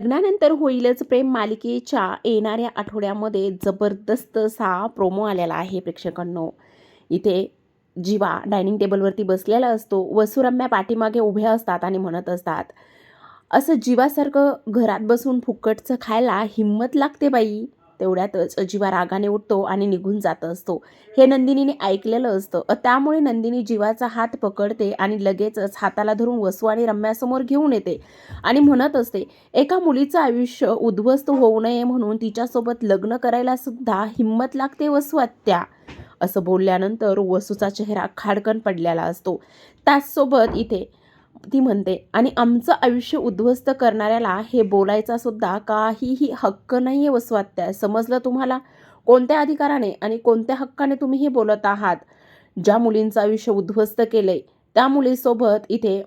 लग्नानंतर होईलच प्रेम मालिकेच्या येणाऱ्या आठवड्यामध्ये जबरदस्त असा प्रोमो आलेला आहे प्रेक्षकांनो. इथे जीवा डायनिंग टेबलवरती बसलेला असतो. वसुरम्या पाठीमागे उभ्या असतात आणि म्हणत असतात असं जीवासारखं घरात बसून फुकटचं खायला हिंमत लागते बाई. तेवढ्यातच जीवा रागाने उठतो आणि निघून जात असतो. हे नंदिनीने ऐकलेलं असतं. त्यामुळे नंदिनी जीवाचा हात पकडते आणि लगेचच हाताला धरून वसू आणि रम्यासमोर घेऊन येते आणि म्हणत असते एका मुलीचं आयुष्य उद्ध्वस्त होऊ नये म्हणून तिच्यासोबत लग्न करायला सुद्धा हिंमत लागते वसू आत्या. असं बोलल्यानंतर वसूचा चेहरा खाडकन पडलेला असतो. त्याचसोबत इथे ती म्हणते आणि आमचं आयुष्य उद्ध्वस्त करणाऱ्याला हे बोलायचा सुद्धा काहीही हक्क नाही आहे वसू समजलं तुम्हाला? कोणत्या अधिकाराने आणि कोणत्या हक्काने तुम्ही हे बोलत आहात? ज्या मुलींचं आयुष्य उद्ध्वस्त केलंय त्या मुलीसोबत इथे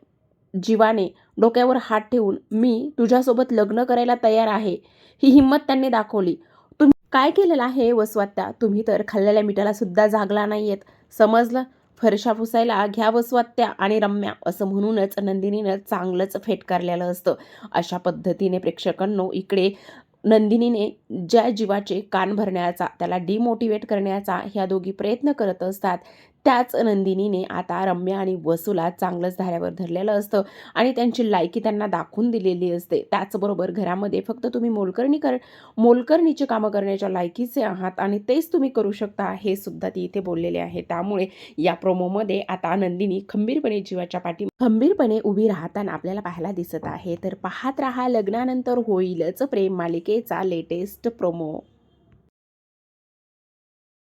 जीवाने डोक्यावर हात ठेवून मी तुझ्यासोबत लग्न करायला तयार आहे. ही हिंमत त्यांनी दाखवली. तुम्ही काय केलेलं आहे वसवात्या तुम्ही तर खाल्लेल्या मिठाला सुद्धा जागला नाहीयेत. समजलं? फरशा पुसायला घ्या वसवात्या आणि रम्या असं म्हणूनच नंदिनीनं चांगलंच फेटकारलेलं असतं. अशा पद्धतीने प्रेक्षकांनो इकडे नंदिनीने ज्या जीवाचे कान भरण्याचा त्याला डिमोटिवेट करण्याचा ह्या दोघी प्रयत्न करत असतात. त्याच नंदिनीने आता रम्या आणि वसूला चांगलंच धाऱ्यावर धरलेलं असतं आणि त्यांची लायकी त्यांना दाखवून दिलेली असते. त्याचबरोबर घरामध्ये फक्त तुम्ही मोलकरणी कर मोलकरणीची कामं करण्याच्या लायकीचे आहात आणि तेच तुम्ही करू शकता हे सुद्धा ती इथे बोललेले आहे. त्यामुळे या प्रोमोमध्ये आता नंदिनी खंबीरपणे जीवाच्या पाठी खंबीरपणे उभी राहताना आपल्याला पाहायला दिसत आहे. तर पाहत राहा लग्नानंतर होईलच प्रेम मालिकेचा लेटेस्ट प्रोमो